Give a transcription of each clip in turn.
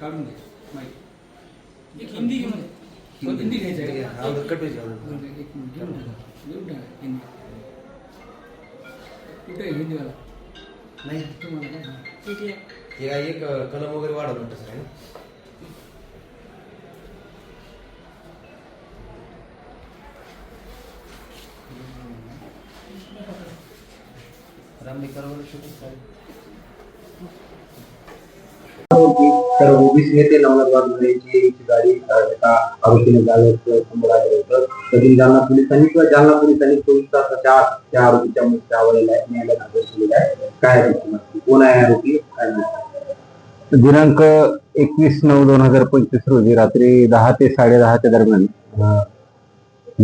काढून घे माहिती. एक हिंदी घेऊन हिंदी. घ्यायचं आहे. कट घेऊन. घेऊन टाका हिंदी कुठे हिंदीवाला नाही. तुम्हाला काय ठीक आहे. हे काय एक कलम वगैरे वाढवलं तसं आहे ना रामनिकर वगैरे शूटिंग चालेल तर ओबीसी नेते नवनाथ वाघमारे यांची गाडी एका आरोपीने जाळल्याचं समोर आलेलं होतं. कधी जालना पोलिसांनी किंवा जालना पोलिसांनी चोवीस तासाच्या आत त्या आरोपीच्या मृत्यू न्यायालयात हजर केलेला आहे. काय कोण आहे आरोपी? काय दिनांक एकवीस नऊ दोन हजार पंचवीस रोजी रात्री दहा ते साडेदहाच्या दरम्यान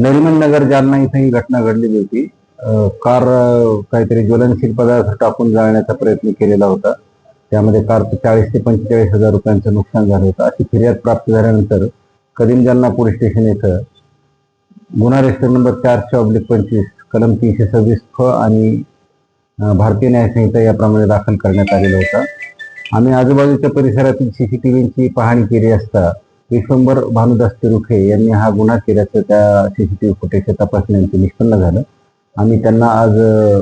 नरिमन नगर जालना इथं ही घटना घडलेली होती. कार काहीतरी ज्वलनशील पदार्थ टाकून जाळण्याचा प्रयत्न केलेला होता. त्यामध्ये कार चाळीस ते पंचेचाळीस हजार रुपयांचं नुकसान झालं होतं. अशी फिर्याद प्राप्त झाल्यानंतर कदीम जालना पोलीस स्टेशन येथं गुन्हा रजिस्टर नंबर चारशे ऑब्लिक पंचवीस कलम तीनशे सव्वीस फ आणि भारतीय न्याय संहिता याप्रमाणे दाखल करण्यात आलेला होता. आम्ही आजूबाजूच्या परिसरातील सी सी टी व्हीची पाहणी केली असता विश्वंभर भानुदास तिरुखे यांनी हा गुन्हा केल्याचं त्या सी सी टी व्ही फुटेजच्या तपासण्यांचं निष्पन्न झालं. आम्ही त्यांना आज अ,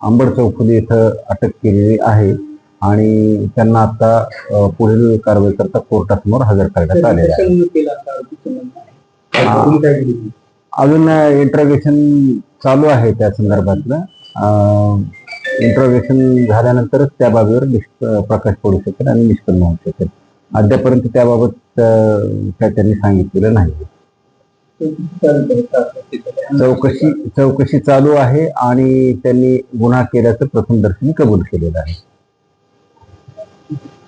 अंबड चौफुली इथं अटक केलेली आहे. आणि त्यांना आता पुढील कारवाई करता कोर्टासमोर हजर करण्यात आलेलं आहे. केली अजून इंट्रोगेशन चालू आहे त्या संदर्भातलं. इंट्रोगेशन झाल्यानंतरच त्या बाबीवर प्रकाश पडू शकेल आणि निष्पन्न होऊ शकेल. अद्यापर्यंत त्याबाबत काय त्यांनी सांगितलेलं नाही. चौकशी चौकशी चालू आहे आणि त्यांनी गुन्हा केल्याचं प्रथमदर्शनी कबूल केलेलं आहे. Thank you.